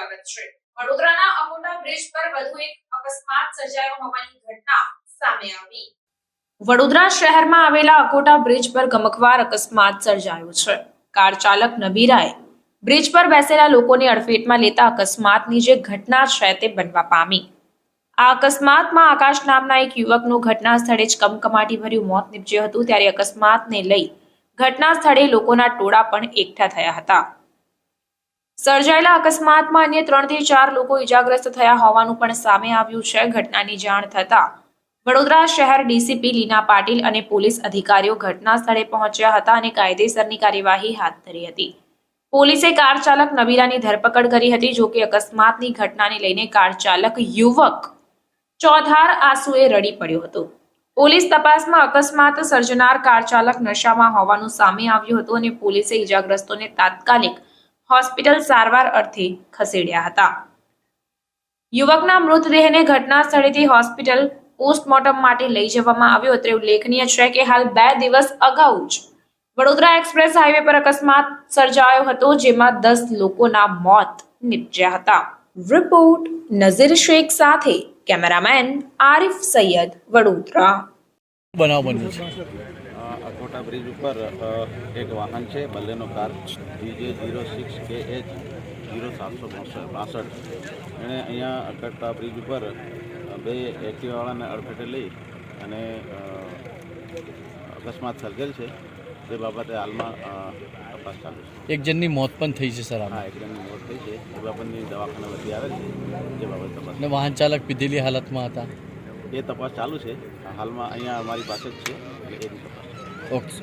સ્વાગત છે. વડોદરાના અકોટા બ્રિજ પર વધુ એક અકસ્માત સર્જાયો હોવાની ઘટના સામે આવી. વડોદરા શહેરમાં આવેલા અકોટા બ્રિજ પર ગમકવાર અકસ્માત સર્જાયો છે. કાર ચાલક નબીરાએ બ્રિજ પર બેસેલા લોકોને અડફેટમાં લેતા અકસ્માતની જે ઘટના છે તે બનવા પામી. આ અકસ્માતમાં આકાશ નામના એક યુવકનું ઘટના સ્થળે જ કમકમાટી ભર્યું મોત નીપજ્યું હતું, ત્યારે અકસ્માતને લઈ ઘટના સ્થળે લોકોના ટોળા પણ એકઠા થયા હતા. સર્જાયેલા અકસ્માતમાં અન્ય ત્રણથી ચાર લોકો ઇજાગ્રસ્ત થયા હોવાનું પણ સામે આવ્યું છે. ઘટનાની જાણ થતાં વડોદરા શહેર ડીસીપી લીના પાટીલ અને પોલીસ અધિકારીઓ ઘટના સ્થળે પહોંચ્યા હતા અને કાયદેસરની કાર્યવાહી હાથ ધરી હતી. પોલીસે કાર ચાલક નબીરાની ધરપકડ કરી હતી, જો કે અકસ્માતની ઘટનાને લઈને કાર ચાલક યુવક ચોધાર આંસુએ રડી પડ્યો હતો. પોલીસ તપાસમાં અકસ્માત સર્જનાર કાર ચાલક નશામાં હોવાનું સામે આવ્યું હતું અને પોલીસે ઇજાગ્રસ્તોને તાત્કાલિક હોસ્પિટલ સારવાર અર્થે ખસેડ્યા હતા. યુવકના મૃતદેહને ઘટના સ્થળેથી હોસ્પિટલ પોસ્ટમોર્ટમ માટે લઈ જવામાં આવ્યો અત્રે ઉલ્લેખનીય છે કે હાલ બે દિવસ અગાઉ જ વડોદરા એક્સપ્રેસ હાઈવે પર અકસ્માત સર્જાયો હતો જેમાં દસ લોકોના મોત નિપજ્યા હતા. રિપોર્ટ નઝીર શેખ સાથે કેમેરામેન આરિફ સૈયદ વડોદરા. બનાવ બન્યો છે. અકોટા બ્રિજ ઉપર એક વાહન છે Baleno car GJ zero six K H zero સાતસો બાસઠ. એણે અહીંયા અકડતા બ્રિજ ઉપર બે એક્ટિવાવાળાને અડફેટે લઈ અને અકસ્માત સર્જેલ છે. તે બાબતે હાલમાં તપાસ ચાલુ છે. એક જણની મોત પણ થઈ છે સર હા એક જણની મોત થઈ છે. એ બાબતની દવાખાને વધી આવે છે તે બાબત તપાસ અને વાહન ચાલક પીધેલી હાલતમાં હતા. એ તપાસ ચાલુ છે. હાલમાં અહીંયા અમારી પાસે જ છે. એની તપાસ Orkut.